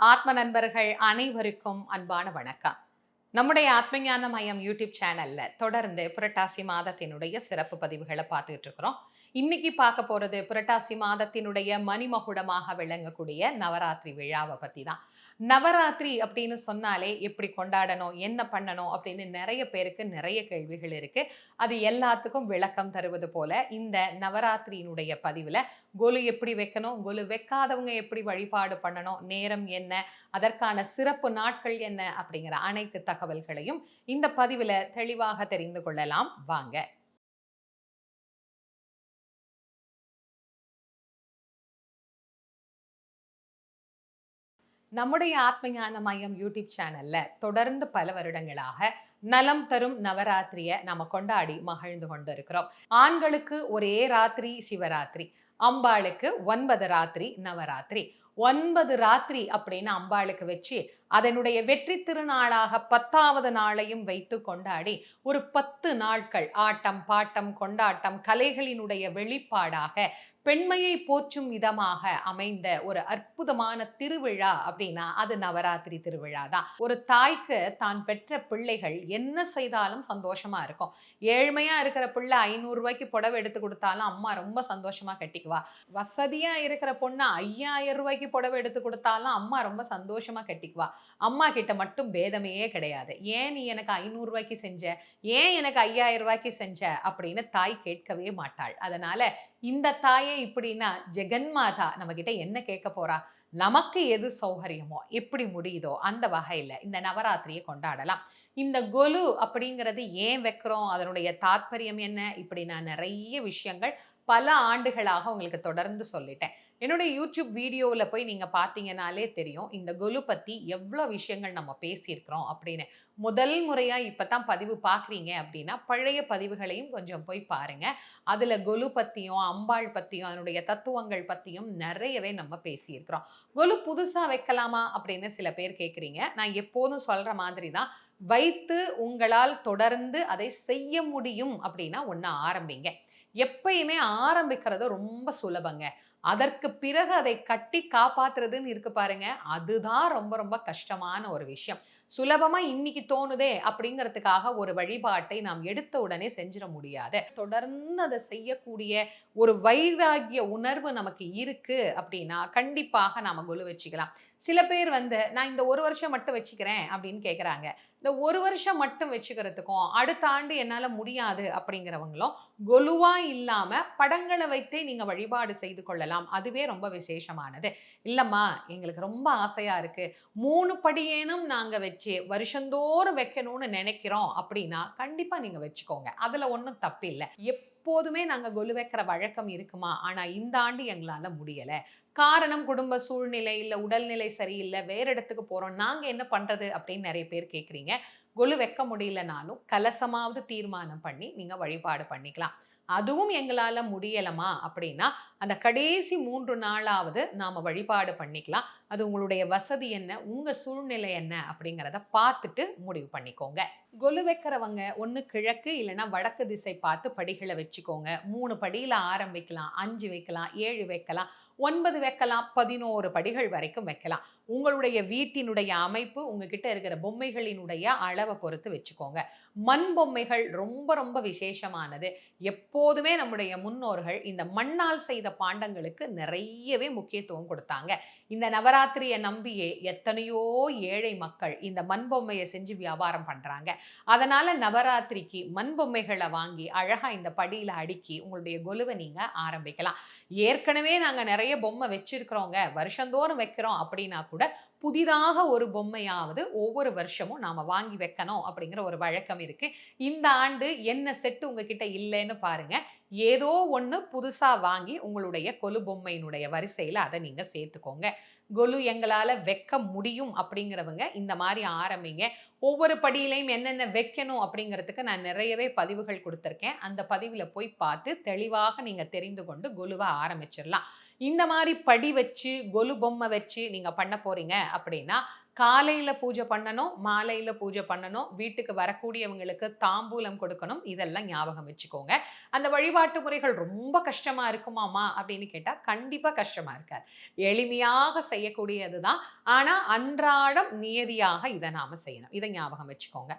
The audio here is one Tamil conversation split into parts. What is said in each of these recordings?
ஆத்ம நண்பர்கள் அனைவருக்கும் அன்பான வணக்கம். நம்முடைய ஆத்மஞான மையம் யூடியூப் சேனல்ல தொடர்ந்து புரட்டாசி மாதத்தினுடைய சிறப்பு பதிவுகளை பார்த்துட்டு இருக்கிறோம். இன்னைக்கு பார்க்க போறது புரட்டாசி மாதத்தினுடைய மணிமகுடமாக விளங்கக்கூடிய நவராத்திரி விழாவை பத்தி தான் நவராத்திரி அப்படின்னு சொன்னாலே எப்படி கொண்டாடணும் என்ன பண்ணணும் அப்படின்னு நிறைய பேருக்கு நிறைய கேள்விகள் இருக்கு. அது எல்லாத்துக்கும் விளக்கம் தருவது போல இந்த நவராத்திரியினுடைய பதிவில் கொலு எப்படி வைக்கணும் கொலு வைக்காதவங்க எப்படி வழிபாடு பண்ணணும் நேரம் என்ன அதற்கான சிறப்பு நாட்கள் என்ன அப்படிங்கிற அனைத்து தகவல்களையும் இந்த பதிவில் தெளிவாக தெரிந்து கொள்ளலாம். வாங்க. நம்முடைய ஆத்மஞான மையம் யூடியூப் சேனல்ல தொடர்ந்து பல வருடங்களாக நலம் தரும் நவராத்திரியை நாம கொண்டாடி மகிழ்ந்து கொண்டு இருக்கிறோம் ஆண்களுக்கு ஒரே ராத்திரி சிவராத்திரி. அம்பாளுக்கு ஒன்பது ராத்திரி நவராத்திரி. ஒன்பது ராத்திரி அப்படின்னு அம்பாளுக்கு வச்சு அதனுடைய வெற்றி திருநாளாக பத்தாவது நாளையும் வைத்து கொண்டாடி ஒரு பத்து நாட்கள் ஆட்டம் பாட்டம் கொண்டாட்டம் கலைகளினுடைய வெளிப்பாடாக பெண்மையை போற்றும் விதமாக அமைந்த ஒரு அற்புதமான திருவிழா அப்படின்னா அது நவராத்திரி திருவிழா தான். ஒரு தாய்க்கு தான் பெற்ற பிள்ளைகள் என்ன செய்தாலும் சந்தோஷமா இருக்கும். ஏழ்மையா இருக்கிற பிள்ளை ஐநூறு ரூபாய்க்கு புடவை எடுத்து கொடுத்தாலும் அம்மா ரொம்ப சந்தோஷமா கட்டிக்குவா. வசதியா இருக்கிற பொண்ணு ஐயாயிரம் ரூபாய்க்கு புடவை எடுத்து கொடுத்தாலும் அம்மா ரொம்ப சந்தோஷமா கட்டிக்குவா. அம்மா கிட்ட மட்டும் பேதமையே கிடையாது. ஏன் நீ எனக்கு ஐநூறுரூவாய்க்கு செஞ்ச? ஏன் எனக்கு ஐயாயிரம் ரூபாய்க்கு செஞ்ச? அப்படின்னு தாய் கேட்கவே மாட்டாள். அதனால இந்த தாயே இப்படின்னா ஜெகன்மாதா நம்ம கிட்ட என்ன கேட்க போறா? நமக்கு எது சௌகரியமோ? எப்படி முடியுதோ? அந்த வகையில் இந்த நவராத்திரியை கொண்டாடலாம். இந்த கொலு அப்படிங்கிறது ஏன் வைக்கிறோம்? அதனுடைய தாத்பரியம் என்ன? இப்படி நான் நிறைய விஷயங்கள் பல ஆண்டுகளாக உங்களுக்கு தொடர்ந்து சொல்லிட்டேன். என்னுடைய யூடியூப் வீடியோவில் போய் நீங்கள் பார்த்தீங்கனாலே தெரியும் இந்த கொலு பற்றி எவ்வளோ விஷயங்கள் நம்ம பேசியிருக்கிறோம் அப்படின்னு. முதல் முறையாக இப்போ தான் பதிவு பார்க்குறீங்க அப்படின்னா பழைய பதிவுகளையும் கொஞ்சம் போய் பாருங்கள் அதில் கொலு பற்றியும் அம்பாள் பற்றியும் அதனுடைய தத்துவங்கள் பற்றியும் நிறையவே நம்ம பேசியிருக்கிறோம். கொலு புதுசாக வைக்கலாமா அப்படின்னு சில பேர் கேட்குறீங்க நான் எப்போதும் சொல்கிற மாதிரி தான் வைத்து உங்களால் தொடர்ந்து அதை செய்ய முடியும் அப்படின்னா ஒன்று ஆரம்பிங்க. எப்பயுமே ஆரம்பிக்கிறது ரொம்ப சுலபங்க. அதற்கு பிறகு அதை கட்டி காப்பாத்துறதுன்னு இருக்கு பாருங்க. அதுதான் ரொம்ப ரொம்ப கஷ்டமான ஒரு விஷயம். சுலபமா இன்னைக்கு தோணுதே அப்படிங்கிறதுக்காக ஒரு வழிபாட்டை நாம் எடுத்த உடனே செஞ்சிட முடியாது. தொடர்ந்து அதை செய்யக்கூடிய ஒரு வைராகிய உணர்வு நமக்கு இருக்கு அப்படின்னா கண்டிப்பாக நாம கொலு வச்சுக்கலாம். சில பேர் வந்து நான் இந்த ஒரு வருஷம் மட்டும் வச்சுக்கிறேன் அப்படின்னு கேட்குறாங்க இந்த ஒரு வருஷம் மட்டும் வச்சுக்கிறதுக்கும் அடுத்த ஆண்டு என்னால் முடியாது அப்படிங்கிறவங்களும் கொலுவா இல்லாமல் படங்களை வைத்தே நீங்கள் வழிபாடு செய்து கொள்ளலாம். அதுவே ரொம்ப விசேஷமானது. இல்லைம்மா எங்களுக்கு ரொம்ப ஆசையாக இருக்குது மூணு படியேனும் நாங்கள் வச்சு வருஷந்தோறும் வைக்கணும்னு நினைக்கிறோம் அப்படின்னா கண்டிப்பாக நீங்க வச்சுக்கோங்க. அதுல ஒன்றும் தப்பு இல்லை. எப்போதுமே நாங்கள் கொலு வைக்கிற வழக்கம் இருக்குமா? ஆனால் இந்த ஆண்டு எங்களால் முடியலை. காரணம் குடும்ப சூழ்நிலை இல்லை உடல்நிலை சரியில்லை வேற இடத்துக்கு போகிறோம் நாங்கள் என்ன பண்ணுறது அப்படின்னு நிறைய பேர் கேட்குறீங்க கொலு வைக்க முடியலனாலும் கலசமாவது தீர்மானம் பண்ணி நீங்கள் வழிபாடு பண்ணிக்கலாம். அதுவும் எங்களால் முடியலமா அப்படின்னா அந்த கடைசி மூன்று நாளாவது நாம் வழிபாடு பண்ணிக்கலாம். அது உங்களுடைய வசதி என்ன உங்கள் சூழ்நிலை என்ன அப்படிங்கிறத பார்த்துட்டு முடிவு பண்ணிக்கோங்க. கொலு வைக்கிறவங்க ஒன்று கிழக்கு இல்லைன்னா வடக்கு திசை பார்த்து படிகளை வச்சுக்கோங்க. மூணு படியில் ஆரம்பிக்கலாம் அஞ்சு வைக்கலாம் ஏழு வைக்கலாம். ஒன்பது வைக்கலாம் பதினோரு படிகள் வரைக்கும் வைக்கலாம். உங்களுடைய வீட்டினுடைய அமைப்பு உங்ககிட்ட இருக்கிற பொம்மைகளினுடைய அளவை பொறுத்து வச்சுக்கோங்க. மண் பொம்மைகள் ரொம்ப ரொம்ப விசேஷமானது. எப்போதுமே நம்முடைய முன்னோர்கள் இந்த மண்ணால் செய்த பாண்டங்களுக்கு நிறையவே முக்கியத்துவம் கொடுத்தாங்க. இந்த நவராத்திரியை நம்பியே எத்தனையோ ஏழை மக்கள் இந்த மண் பொம்மையை செஞ்சு வியாபாரம் பண்றாங்க. அதனால நவராத்திரிக்கு மண் பொம்மைகளை வாங்கி அழகா இந்த படியில அடுக்கி உங்களுடைய கொலுவை நீங்க ஆரம்பிக்கலாம். ஏற்கனவே நாங்க நிறைய பொம்மை வச்சிருக்கிறோங்க. வருஷந்தோறும் வைக்கிறோம் அப்படின்னா கூட புதிதாக ஒரு பொம்மையாவது ஒவ்வொரு வருஷமும் நாம வாங்கி வைக்கணும் அப்படிங்கிற ஒரு வழக்கம் இருக்கு. இந்த ஆண்டு என்ன செட்டு உங்ககிட்ட இல்லைன்னு பாருங்க. ஏதோ ஒன்று புதுசாக வாங்கி உங்களுடைய கொலு பொம்மையினுடைய வரிசையில் அதை நீங்கள் சேர்த்துக்கோங்க. கொலு எங்களால் வைக்க முடியும் அப்படிங்கிறவங்க இந்த மாதிரி ஆரம்பிங்க. ஒவ்வொரு படியிலையும் என்னென்ன வைக்கணும் அப்படிங்கிறதுக்கு நான் நிறையவே பதிவுகள் கொடுத்துருக்கேன். அந்த பதிவில் போய் பார்த்து தெளிவாக நீங்கள் தெரிந்து கொண்டு கொலுவை ஆரம்பிச்சிடலாம். இந்த மாதிரி படி வச்சு கொலு பொம்மை வச்சு நீங்க பண்ண போறீங்க அப்படின்னா காலையில் பூஜை பண்ணணும் மாலையில் பூஜை பண்ணணும் வீட்டுக்கு வரக்கூடியவங்களுக்கு தாம்பூலம் கொடுக்கணும் இதெல்லாம் ஞாபகம் வச்சுக்கோங்க. அந்த வழிபாட்டு முறைகள் ரொம்ப கஷ்டமா இருக்குமாமா அப்படின்னு கேட்டால் கண்டிப்பா கஷ்டமா இருக்காது. எளிமையாக செய்யக்கூடியது தான். ஆனால் அன்றாடம் நியதியாக இதை நாம செய்யணும். இதை ஞாபகம் வச்சுக்கோங்க.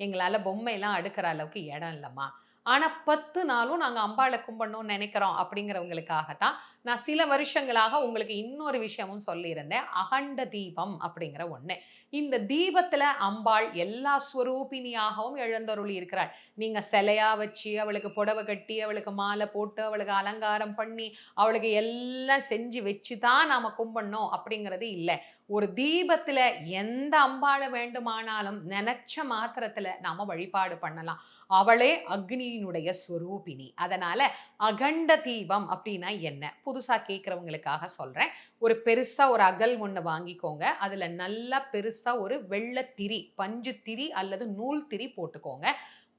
எங்களால் பொம்மையெல்லாம் அடுக்கிற அளவுக்கு இடம் இல்லைம்மா. ஆனா பத்து நாளும் நாங்க அம்பாளை கும்பிடணும்னு நினைக்கிறோம் அப்படிங்கிறவங்களுக்காகத்தான் நான் சில வருஷங்களாக உங்களுக்கு இன்னொரு விஷயமும் சொல்லியிருந்தேன். அகண்ட தீபம் அப்படிங்கிற ஒண்ணு. இந்த தீபத்துல அம்பாள் எல்லா ஸ்வரூபினியாகவும் எழுந்தருளி இருக்கிறாள். நீங்க சிலையா வச்சு அவளுக்கு புடவை கட்டி அவளுக்கு மாலை போட்டு அவளுக்கு அலங்காரம் பண்ணி அவளுக்கு எல்லாம் செஞ்சு வச்சு தான் நாம கும்பிடணும் அப்படிங்கிறது இல்லை. ஒரு தீபத்துல எந்த அம்பாளை வேண்டுமானாலும் நினைச்ச மாத்திரத்துல நாம வழிபாடு பண்ணலாம். அவளே அக்னியினுடைய ஸ்வரூபிணி. அதனால அகண்ட தீபம் அப்படின்னா என்ன? புதுசா கேட்குறவங்களுக்காக சொல்றேன். ஒரு பெருசா ஒரு அகல் ஒன்று வாங்கிக்கோங்க. அதுல நல்லா பெருசா ஒரு வெள்ளத்திரி பஞ்சு திரி அல்லது நூல் திரி போட்டுக்கோங்க.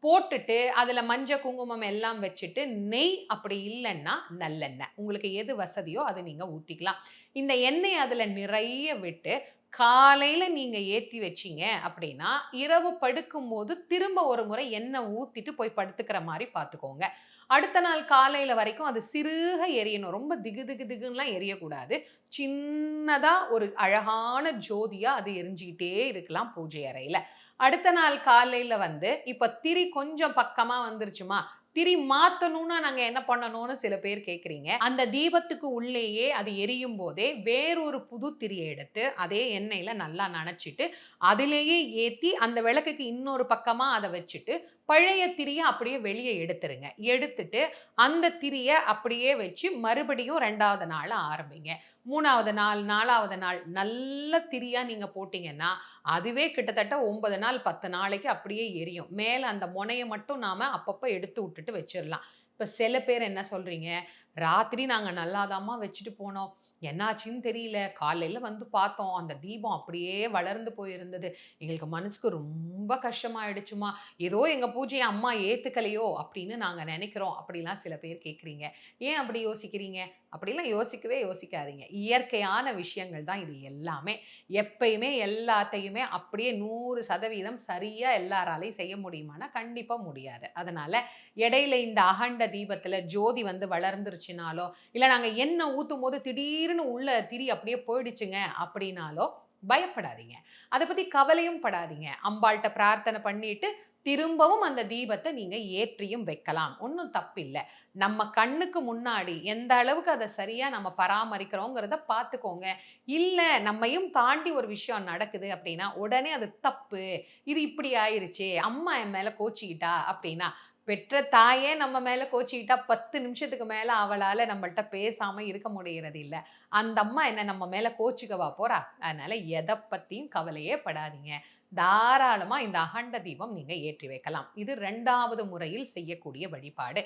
போட்டுட்டு அதில் மஞ்சள் குங்குமம் எல்லாம் வச்சுட்டு நெய் அப்படி இல்லைன்னா நல்லெண்ணெய். உங்களுக்கு எது வசதியோ அதை நீங்கள் ஊற்றிக்கலாம் இந்த எண்ணெய் அதில் நிறைய விட்டு காலையில் நீங்கள் ஏற்றி வச்சிங்க அப்படின்னா இரவு படுக்கும்போது திரும்ப ஒரு முறை எண்ணெய் ஊற்றிட்டு போய் படுத்துக்கிற மாதிரி பார்த்துக்கோங்க அடுத்த நாள் காலையில் வரைக்கும் அது சிறுக எரியணும். ரொம்ப திகு திகு திகுன்னெலாம் எரியக்கூடாது. சின்னதாக ஒரு அழகான ஜோதியாக அது எரிஞ்சிக்கிட்டே இருக்கலாம் பூஜை அறையில். அடுத்த நாள் காலையில் வந்து இப்போ திரி கொஞ்சம் பக்கமாக வந்துருச்சுமா? திரி மாற்றணும்னா நாங்கள் என்ன பண்ணணும்னு சில பேர் கேட்குறீங்க அந்த தீபத்துக்கு உள்ளேயே அது எரியும் போதே வேறொரு புது திரியை எடுத்து அதே எண்ணெயில் நல்லா நனைச்சிட்டு அதிலேயே ஏற்றி அந்த விளக்குக்கு இன்னொரு பக்கமாக அதை வச்சுட்டு பழைய திரியை அப்படியே வெளியே எடுத்துருங்க. எடுத்துட்டு அந்த திரியை அப்படியே வச்சு மறுபடியும் ரெண்டாவது நாள் ஆரம்பிங்க. மூணாவது நாள் நாலாவது நாள் நல்ல திரியாக நீங்கள் போட்டிங்கன்னா அதுவே கிட்டத்தட்ட ஒன்பது நாள் பத்து நாளைக்கு அப்படியே எரியும். மேலே அந்த முனையை மட்டும் நாம் அப்பப்போ எடுத்து விட்டுட்டு வச்சிடலாம் இப்போ சில பேர் என்ன சொல்கிறீங்க ராத்திரி நாங்கள் நல்லாதாம்மா வச்சுட்டு போனோம். என்னாச்சுன்னு தெரியல. காலையில் வந்து பார்த்தோம். அந்த தீபம் அப்படியே வளர்ந்து போயிருந்தது. எங்களுக்கு மனசுக்கு ரொம்ப கஷ்டமாயிடுச்சுமா. ஏதோ எங்கள் பூஜையை அம்மா ஏற்றுக்கலையோ அப்படின்னு நாங்கள் நினைக்கிறோம். அப்படிலாம் சில பேர் கேட்குறீங்க ஏன் அப்படி யோசிக்கிறீங்க? அப்படிலாம் யோசிக்கவே யோசிக்காதீங்க. இயற்கையான விஷயங்கள் தான் இது எல்லாமே. எப்பயுமே எல்லாத்தையுமே அப்படியே நூறு சதவீதம் சரியாக எல்லாராலையும் செய்ய முடியுமானா கண்டிப்பாக முடியாது. அதனால் இடையில இந்த அகண்ட தீபத்தில் ஜோதி வந்து வளர்ந்துருச்சு. வந்துருச்சுனாலோ இல்லை நாங்கள் எண்ணெய் ஊற்றும் போது திடீர்னு உள்ள திரி அப்படியே போயிடுச்சுங்க அப்படின்னாலோ பயப்படாதீங்க. அதை பற்றி கவலையும் படாதீங்க. அம்பாள்கிட்ட பிரார்த்தனை பண்ணிட்டு திரும்பவும் அந்த தீபத்தை நீங்கள் ஏற்றியும் வைக்கலாம். ஒன்றும் தப்பில்லை. நம்ம கண்ணுக்கு முன்னாடி எந்த அளவுக்கு அதை சரியா நம்ம பராமரிக்கிறோங்கிறத பார்த்துக்கோங்க இல்லை நம்மையும் தாண்டி ஒரு விஷயம் நடக்குது அப்படின்னா உடனே அது தப்பு. இது இப்படி ஆயிருச்சு அம்மா என் மேலே கோச்சிக்கிட்டா அப்படின்னா பெற்ற தாயே நம்ம மேலே கோச்சிக்கிட்டா பத்து நிமிஷத்துக்கு மேலே அவளால் நம்மள்ட்ட பேசாமல் இருக்க முடிகிறது இல்லை அந்த அம்மா என்ன நம்ம மேலே கோச்சிக்கவா போகிறா அதனால் எதை பற்றியும் கவலையே படாதீங்க. தாராளமாக இந்த அகண்ட தீபம் நீங்கள் ஏற்றி வைக்கலாம். இது ரெண்டாவது முறையில் செய்யக்கூடிய வழிபாடு.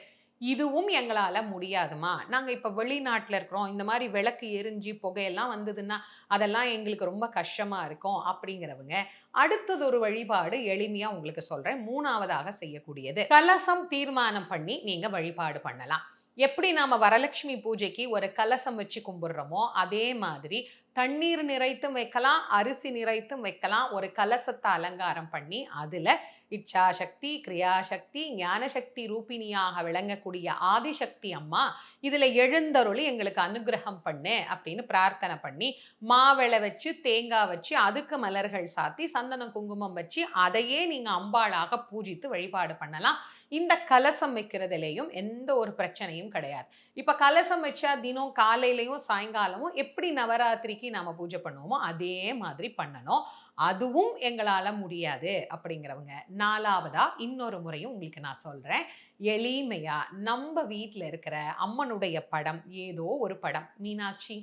இதுவும் எங்களால் முடியாதுமா? நாங்கள் இப்போ வெளிநாட்டில் இருக்கிறோம். இந்த மாதிரி விளக்கு எரிஞ்சு புகையெல்லாம் வந்ததுன்னா அதெல்லாம் எங்களுக்கு ரொம்ப கஷ்டமாக இருக்கும் அப்படிங்கிறவங்க. அடுத்தது ஒரு வழிபாடு எளிமையாக உங்களுக்கு சொல்கிறேன் மூணாவதாக செய்யக்கூடியது. கலசம் தீர்மானம் பண்ணி நீங்கள் வழிபாடு பண்ணலாம். எப்படி நாம வரலட்சுமி பூஜைக்கு ஒரு கலசம் வச்சு கும்பிடுறோமோ அதே மாதிரி தண்ணீர் நிறைத்தும் வைக்கலாம் அரிசி நிறைத்தும் வைக்கலாம். ஒரு கலசத்தை அலங்காரம் பண்ணி அதில் இச்சாசக்தி கிரியாசக்தி ஞானசக்தி ரூபினியாக விளங்கக்கூடிய ஆதிசக்தி அம்மா இதில் எழுந்தருளி எங்களுக்கு அனுகிரகம் பண்ணு அப்படின்னு பிரார்த்தனை பண்ணி மாவிளை வச்சு தேங்காய் வச்சு அதுக்கு மலர்கள் சாத்தி சந்தன குங்குமம் வச்சு அதையே நீங்கள் அம்பாளாக பூஜித்து வழிபாடு பண்ணலாம். இந்த கலசம் வைக்கிறதுலேயும் எந்த ஒரு பிரச்சனையும் கிடையாது. இப்போ கலசம் வச்சா தினம் காலையிலையும் சாயங்காலமும் எப்படி நவராத்திரிக்கு நாம் பூஜை பண்ணுவோமோ அதே மாதிரி பண்ணணும். அதுவும் எங்களால் முடியாது அப்படிங்கிறவங்க. நாலாவதா இன்னொரு முறையும் உங்களுக்கு நான் சொல்கிறேன் எளிமையாக நம்ம வீட்டில் இருக்கிற அம்மனுடைய படம் ஏதோ ஒரு படம். மீனாட்சி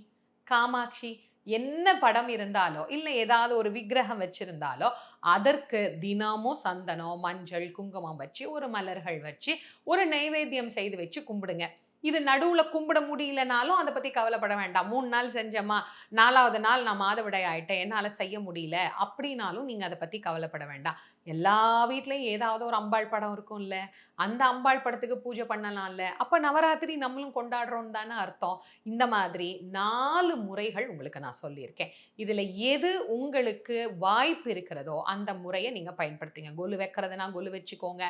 காமாட்சி என்ன படம் இருந்தாலோ இல்லை ஏதாவது ஒரு விக்கிரகம் வச்சுருந்தாலோ அதற்கு தினமும் சந்தனம் மஞ்சள் குங்குமம் வச்சு ஒரு மலர்கள் வச்சு ஒரு நைவேத்தியம் செய்து வச்சு கும்பிடுங்க. இது நடுவில் கும்பிட முடியலனாலும் அதை பற்றி கவலைப்பட வேண்டாம். மூணு நாள் செஞ்சம்மா நாலாவது நாள் நான் மாதவிடாய் ஆயிட்டேன் என்னால் செய்ய முடியல அப்படின்னாலும் நீங்கள் அதை பற்றி கவலைப்பட வேண்டாம். எல்லா வீட்லேயும் ஏதாவது ஒரு அம்பாள் படம் இருக்கும்ல அந்த அம்பாள் படத்துக்கு பூஜை பண்ணலாம்ல அப்போ நவராத்திரி நம்மளும் கொண்டாடுறோம் தானே அர்த்தம். இந்த மாதிரி நாலு முறைகள் உங்களுக்கு நான் சொல்லியிருக்கேன். இதில் எது உங்களுக்கு வாய்ப்பு இருக்கிறதோ அந்த முறையை நீங்கள் பயன்படுத்துங்க. கொலு வைக்கிறதுனா கொலு வச்சுக்கோங்க.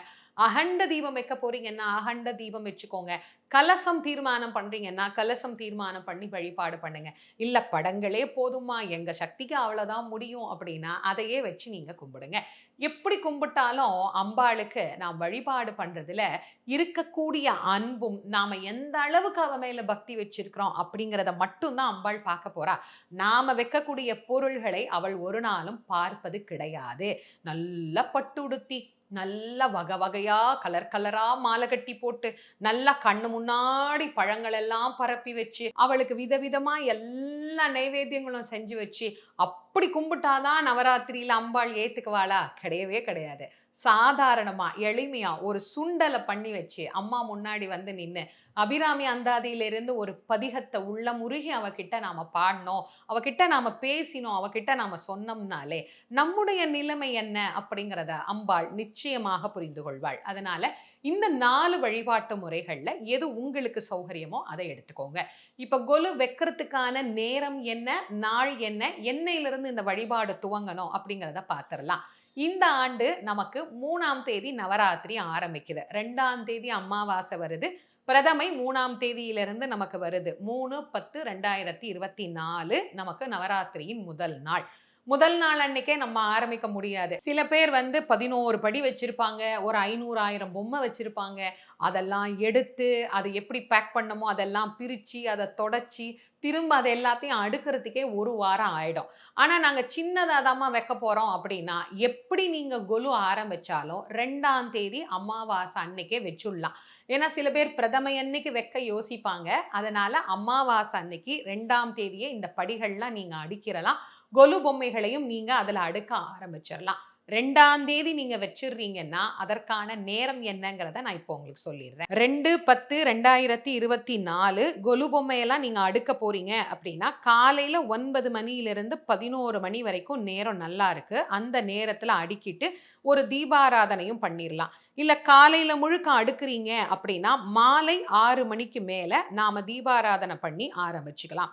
அகண்ட தீபம் வைக்க போறீங்கன்னா அகண்ட தீபம் வச்சுக்கோங்க. கலசம் தீர்மானம் பண்ணுறீங்கன்னா கலசம் தீர்மானம் பண்ணி வழிபாடு பண்ணுங்க. இல்லை படங்களே போதுமா எங்கள் சக்திக்கு அவ்வளோதான் முடியும் அப்படின்னா அதையே வச்சு நீங்கள் கும்பிடுங்க. எப் எப்படி கும்பிட்டாலும் அம்பாளுக்கு நாம் வழிபாடு பண்றதுல இருக்கக்கூடிய அன்பும் நாம எந்த அளவுக்கு அவ மேல பக்தி வச்சிருக்கிறோம் அப்படிங்கிறத மட்டும்தான் அம்பாள் பார்க்க போறா. நாம வைக்கக்கூடிய பொருள்களை அவள் ஒரு நாளும் பார்ப்பது கிடையாது. நல்ல பட்டுடுத்தி நல்லா வகை வகையா கலர் கலரா மாலை கட்டி போட்டு நல்லா கண்ணு முன்னாடி பழங்கள் எல்லாம் பரப்பி வச்சு அவளுக்கு விதவிதமா எல்லா நைவேத்தியங்களும் செஞ்சு வச்சு அப்படி கும்பிட்டாதான் நவராத்திரியில அம்பாள் ஏத்துக்குவாளா? கிடையவே கிடையாது. சாதாரணமாக எளிமையாக ஒரு சுண்டலை பண்ணி வச்சு அம்மா முன்னாடி வந்து நின்று அபிராமி அந்தாதியிலிருந்து ஒரு பதிகத்தை உள்ள முருகி அவகிட்ட நாம பாடினோம் அவகிட்ட நாம பேசினோம். அவகிட்ட நாம சொன்னோம்னாலே நம்முடைய நிலைமை என்ன? அப்படிங்கிறத அம்பாள் நிச்சயமாக புரிந்து கொள்வாள். அதனால இந்த நாலு வழிபாட்டு முறைகளில் எது உங்களுக்கு சௌகரியமோ அதை எடுத்துக்கோங்க. இப்போ கொலு வைக்கிறதுக்கான நேரம் என்ன? நாள் என்ன? என்னையிலிருந்து இந்த வழிபாடு துவங்கணும் அப்படிங்கிறத பார்த்துடலாம் இந்த ஆண்டு நமக்கு மூணாம் தேதி நவராத்திரி ஆரம்பிக்குது. ரெண்டாம் தேதி அமாவாசை வருது. பிரதமை மூணாம் தேதியிலிருந்து நமக்கு வருது. மூணு பத்து ரெண்டாயிரத்தி இருபத்தி நாலு நமக்கு நவராத்திரியின் முதல் நாள். முதல் நாள் அன்னைக்கே நம்ம ஆரம்பிக்க முடியாது. சில பேர் வந்து பதினோரு படி வச்சிருப்பாங்க ஒரு ஐநூறு ஆயிரம் பொம்மை வச்சிருப்பாங்க. அதெல்லாம் எடுத்து அதை எப்படி பேக் பண்ணமோ அதெல்லாம் பிரித்து அதை தொடச்சி திரும்ப அதை எல்லாத்தையும் அடுக்கிறதுக்கே ஒரு வாரம் ஆகிடும் ஆனால் நாங்கள் சின்னதாக தாம்மா வைக்க போகிறோம் அப்படின்னா எப்படி நீங்கள் கொலு ஆரம்பித்தாலும் ரெண்டாம் தேதி அமாவாசை அன்னைக்கே வச்சுடலாம். ஏன்னா சில பேர் பிரதமை அன்னைக்கு வைக்க யோசிப்பாங்க. அதனால் அமாவாசை அன்னைக்கு ரெண்டாம் தேதியே இந்த படிகள்லாம் நீங்கள் அடிக்கிறலாம் கொலு பொம்மைகளையும் நீங்கள் அதில் அடுக்க ஆரம்பிச்சிடலாம். ரெண்டாம் தேதி நீங்கள் வச்சிடுறீங்கன்னா அதற்கான நேரம் என்னங்கிறத நான் இப்போ உங்களுக்கு சொல்லிடுறேன். ரெண்டு பத்து ரெண்டாயிரத்தி இருபத்தி நாலு கொலு பொம்மையெல்லாம் நீங்கள் அடுக்க போகிறீங்க அப்படின்னா காலையில் ஒன்பது மணியிலிருந்து பதினோரு மணி வரைக்கும் நேரம் நல்லா இருக்குது அந்த நேரத்தில் அடுக்கிட்டு ஒரு தீபாராதனையும் பண்ணிடலாம். இல்லை காலையில் முழுக்க அடுக்குறீங்க அப்படின்னா மாலை ஆறு மணிக்கு மேலே நாம் தீபாராதனை பண்ணி ஆரம்பிச்சுக்கலாம்.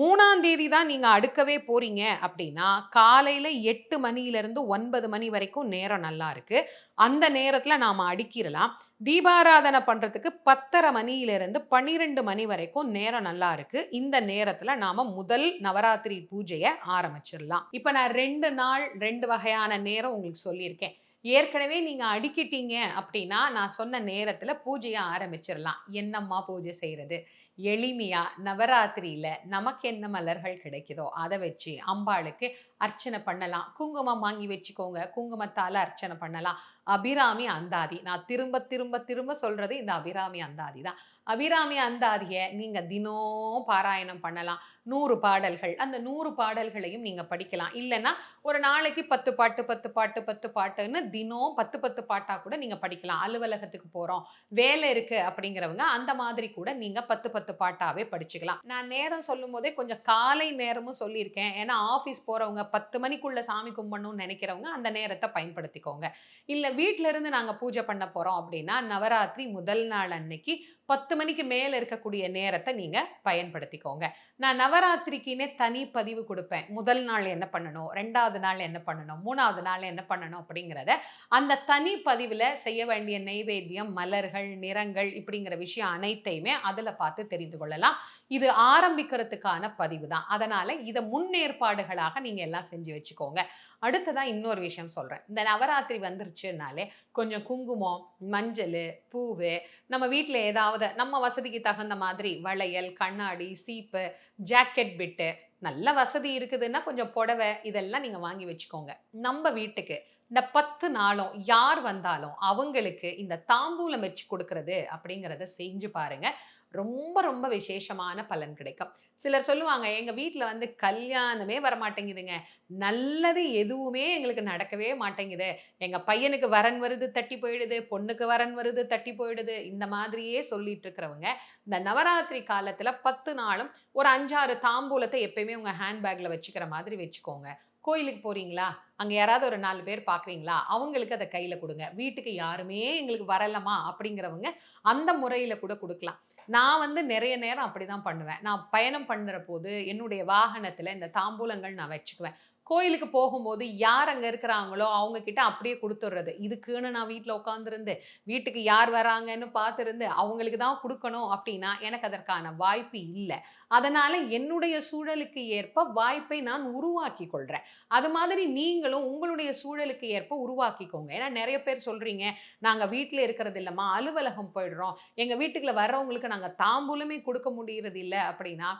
மூணாம் தேதி தான் நீங்கள் அடுக்கவே போகிறீங்க அப்படின்னா காலையில் எட்டு மணியிலேருந்து ஒன்பது மணி வரைக்கும் நேரம் நல்லா இருக்குது அந்த நேரத்தில் நாம் அடுக்கிடலாம். தீபாராதனை பண்ணுறதுக்கு பத்தரை மணியிலேருந்து பன்னிரெண்டு மணி வரைக்கும் நேரம் நல்லா இருக்குது இந்த நேரத்தில் நாம் முதல் நவராத்திரி பூஜையை ஆரம்பிச்சிடலாம். இப்போ நான் ரெண்டு நாள் ரெண்டு வகையான நேரம் உங்களுக்கு சொல்லியிருக்கேன். ஏற்கனவே நீங்கள் அடிக்கிட்டீங்க அப்படின்னா நான் சொன்ன நேரத்தில் பூஜையை ஆரம்பிச்சிடலாம் என்னம்மா பூஜை செய்கிறது எளிமையாக நவராத்திரியில் நமக்கு என்ன மலர்கள் கிடைக்குதோ அதை வச்சு அம்பாளுக்கு அர்ச்சனை பண்ணலாம். குங்குமம் வாங்கி வச்சுக்கோங்க. குங்குமத்தால் அர்ச்சனை பண்ணலாம். அபிராமி அந்தாதி. நான் திரும்ப திரும்ப திரும்ப சொல்கிறது இந்த அபிராமி அந்தாதி தான். அபிராமி அந்தாதியை நீங்கள் தினம் பாராயணம் பண்ணலாம். நூறு பாடல்கள். அந்த நூறு பாடல்களையும் நீங்கள் படிக்கலாம். இல்லைன்னா ஒரு நாளைக்கு பத்து பாட்டு பத்து பாட்டு பத்து பாட்டுன்னு தினம் பத்து பத்து பாட்டாக கூட நீங்கள் படிக்கலாம். அலுவலகத்துக்கு போகிறோம் வேலை இருக்குது அப்படிங்கிறவங்க அந்த மாதிரி கூட நீங்கள் பத்து பத்து பாட்டாகவே படிச்சுக்கலாம். நான் நேரம் சொல்லும் போதே கொஞ்சம் காலை நேரமும் சொல்லியிருக்கேன். ஏன்னா ஆஃபீஸ் போகிறவங்க பத்து மணிக்குள்ள சாமி கும்பிடணும்னு நினைக்கிறவங்க அந்த நேரத்தை பயன்படுத்திக்கோங்க. இல்ல வீட்டில இருந்து நாங்க பூஜை பண்ண போறோம் அப்படின்னா நவராத்திரி முதல் நாள் அன்னைக்கு பத்து மணிக்கு மேலே இருக்கக்கூடிய நேரத்தை நீங்கள் பயன்படுத்திக்கோங்க. நான் நவராத்திரிக்குன்னே தனி பதிவு கொடுப்பேன். முதல் நாள் என்ன பண்ணணும்? ரெண்டாவது நாள் என்ன பண்ணணும்? மூணாவது நாள் என்ன பண்ணணும்? அப்படிங்கிறத அந்த தனி பதிவில் செய்ய வேண்டிய நைவேத்தியம் மலர்கள் நிறங்கள் இப்படிங்கிற விஷயம் அனைத்தையுமே அதில் பார்த்து தெரிந்து கொள்ளலாம். இது ஆரம்பிக்கிறதுக்கான பதிவு தான் அதனால் இதை முன்னேற்பாடுகளாக நீங்கள் எல்லாம் செஞ்சு வச்சுக்கோங்க. அடுத்ததான் இன்னொரு விஷயம் சொல்கிறேன் இந்த நவராத்திரி வந்துருச்சுனாலே கொஞ்சம் குங்குமம் மஞ்சள் பூவு நம்ம வீட்டில் ஏதாவது நம்ம வசதிக்கு தகுந்த மாதிரி வளையல் கண்ணாடி சீப்பு ஜாக்கெட் பிட்டு நல்ல வசதி இருக்குதுன்னா கொஞ்சம் புடவை இதெல்லாம் நீங்கள் வாங்கி வச்சுக்கோங்க. நம்ம வீட்டுக்கு இந்த பத்து நாளும் யார் வந்தாலும் அவங்களுக்கு இந்த தாம்பூலம் வச்சு கொடுக்கறது அப்படிங்கிறத செஞ்சு பாருங்கள் ரொம்ப ரொம்ப விசேஷமான பலன் கிடைக்கும். சிலர் சொல்லுவாங்க எங்கள் வீட்டில் வந்து கல்யாணமே வரமாட்டேங்குதுங்க. நல்லது எதுவுமே எங்களுக்கு நடக்கவே மாட்டேங்குது. எங்கள் பையனுக்கு வரன் வருது தட்டி போயிடுது. பொண்ணுக்கு வரன் வருது தட்டி போயிடுது. இந்த மாதிரியே சொல்லிட்டு இருக்கிறவங்க இந்த நவராத்திரி காலத்தில் பத்து நாளும் ஒரு அஞ்சாறு தாம்பூலத்தை எப்பயுமே உங்கள் ஹேண்ட்பேக்கில் வச்சுக்கிற மாதிரி வச்சுக்கோங்க. கோயிலுக்கு போறீங்களா? அங்க யாராவது ஒரு நாலு பேர் பாக்குறீங்களா? அவங்களுக்கு அதை கையில கொடுங்க. வீட்டுக்கு யாருமே எங்களுக்கு வரலமா அப்படிங்கிறவங்க அந்த முறையில கூட கொடுக்கலாம். நான் வந்து நிறைய நேரம் அப்படிதான் பண்ணுவேன். நான் பயணம் பண்ணுற போது என்னுடைய வாகனத்துல இந்த தாம்பூலங்கள் நான் வச்சுக்குவேன். கோயிலுக்கு போகும்போது யார் அங்கே இருக்கிறாங்களோ அவங்க கிட்ட அப்படியே கொடுத்துட்றது இதுக்குன்னு நான் வீட்டில் உட்காந்துருந்து வீட்டுக்கு யார் வராங்கன்னு பார்த்துருந்து அவங்களுக்கு தான் கொடுக்கணும் அப்படின்னா எனக்கு அதற்கான வாய்ப்பு இல்லை. அதனால என்னுடைய சூழலுக்கு ஏற்ப வாய்ப்பை நான் உருவாக்கி கொள்கிறேன் அது மாதிரி நீங்களும் உங்களுடைய சூழலுக்கு ஏற்ப உருவாக்கிக்கோங்க. ஏன்னா நிறைய பேர் சொல்கிறீங்க நாங்கள் வீட்டில் இருக்கிறது இல்லைம்மா அலுவலகம் போயிடுறோம். எங்கள் வீட்டுக்குள்ள வர்றவங்களுக்கு நாங்கள் தாம்பூலமே கொடுக்க முடியறது இல்லை. அப்படின்னா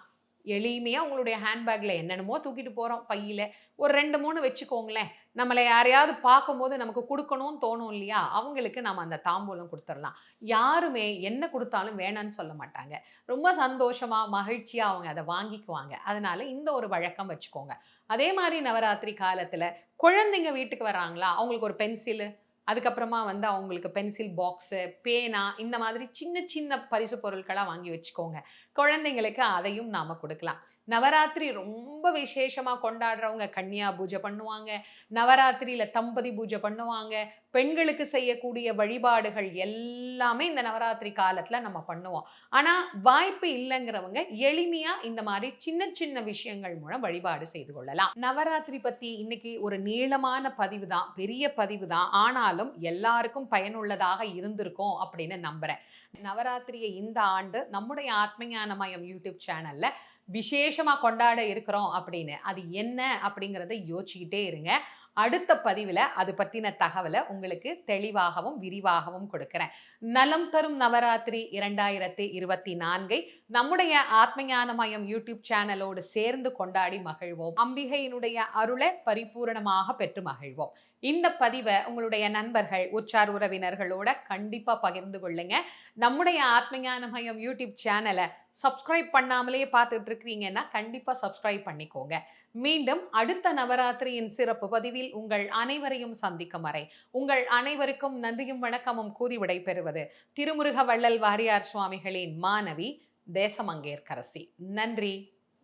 எளிமையாக உங்களுடைய ஹேண்ட்பேக்கில் என்னென்னமோ தூக்கிட்டு போகிறோம் பையில். ஒரு ரெண்டு மூணு வச்சுக்கோங்களேன். நம்மளை யாரையாவது பார்க்கும்போது நமக்கு கொடுக்கணும்னு தோணும் இல்லையா? அவங்களுக்கு நம்ம அந்த தாம்பூலம் கொடுத்துடலாம். யாருமே என்ன கொடுத்தாலும் வேணான்னு சொல்ல மாட்டாங்க. ரொம்ப சந்தோஷமாக மகிழ்ச்சியாக அவங்க அதை வாங்கிக்குவாங்க. அதனால் இந்த ஒரு வழக்கம் வச்சுக்கோங்க. அதே மாதிரி நவராத்திரி காலத்தில் குழந்தைங்க வீட்டுக்கு வர்றாங்களா? அவங்களுக்கு ஒரு பென்சிலு அதுக்கப்புறமா வந்து அவங்களுக்கு பென்சில் பாக்ஸு பேனா இந்த மாதிரி சின்ன சின்ன பரிசு பொருட்களாக வாங்கி வச்சுக்கோங்க. குழந்தைங்களுக்கு அதையும் நாம் கொடுக்கலாம். நவராத்திரி ரொம்ப விசேஷமாக கொண்டாடுறவங்க கன்னியா பூஜை பண்ணுவாங்க. நவராத்திரியில் தம்பதி பூஜை பண்ணுவாங்க. பெண்களுக்கு செய்யக்கூடிய வழிபாடுகள் எல்லாமே இந்த நவராத்திரி காலத்தில் நம்ம பண்ணுவோம். ஆனால் வாய்ப்பு இல்லைங்கிறவங்க எளிமையாக இந்த மாதிரி சின்ன சின்ன விஷயங்கள் மூலம் வழிபாடு செய்து கொள்ளலாம். நவராத்திரி பற்றி இன்னைக்கு ஒரு நீளமான பதிவு தான் பெரிய பதிவு தான். ஆனாலும் எல்லாருக்கும் பயனுள்ளதாக இருந்திருக்கும் அப்படின்னு நம்புறேன். நவராத்திரியை இந்த ஆண்டு நம்முடைய ஆத்மஞானமயம் யூடியூப் சேனலில் விசேஷமாக கொண்டாட இருக்கிறோம் அப்படின்னு. அது என்ன அப்படிங்கிறத யோசிச்சுக்கிட்டே இருங்க. அடுத்த பதிவில் அது பற்றின தகவலை உங்களுக்கு தெளிவாகவும் விரிவாகவும் கொடுக்குறேன். நலம் தரும் நவராத்திரி இரண்டாயிரத்தி இருபத்தி நான்கை நம்முடைய ஆத்மஞானமயம் யூடியூப் சேனலோடு சேர்ந்து கொண்டாடி மகிழ்வோம். அம்பிகையினுடைய அருளை பரிபூரணமாக பெற்று மகிழ்வோம். இந்த பதிவை உங்களுடைய நண்பர்கள் உற்றார் உறவினர்களோட கண்டிப்பா பகிர்ந்து கொள்ளுங்க. நம்முடைய ஆத்மஞானமயம் யூடியூப் சேனலை சப்ஸ்கிரைப் பண்ணாமலே பார்த்துட்டு இருக்கிறீங்கன்னா கண்டிப்பா சப்ஸ்கிரைப் பண்ணிக்கோங்க. மீண்டும் அடுத்த நவராத்திரியின் சிறப்பு பதிவில் உங்கள் அனைவரையும் சந்திக்கும் வரை உங்கள் அனைவருக்கும் நன்றியும் வணக்கமும் கூறி விடைபெறுவது திருமுருக வள்ளல் வாரியார் சுவாமிகளின் மாணவி தேசமங்கேற்கரசி. நன்றி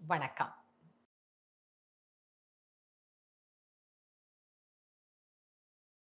வணக்கம்.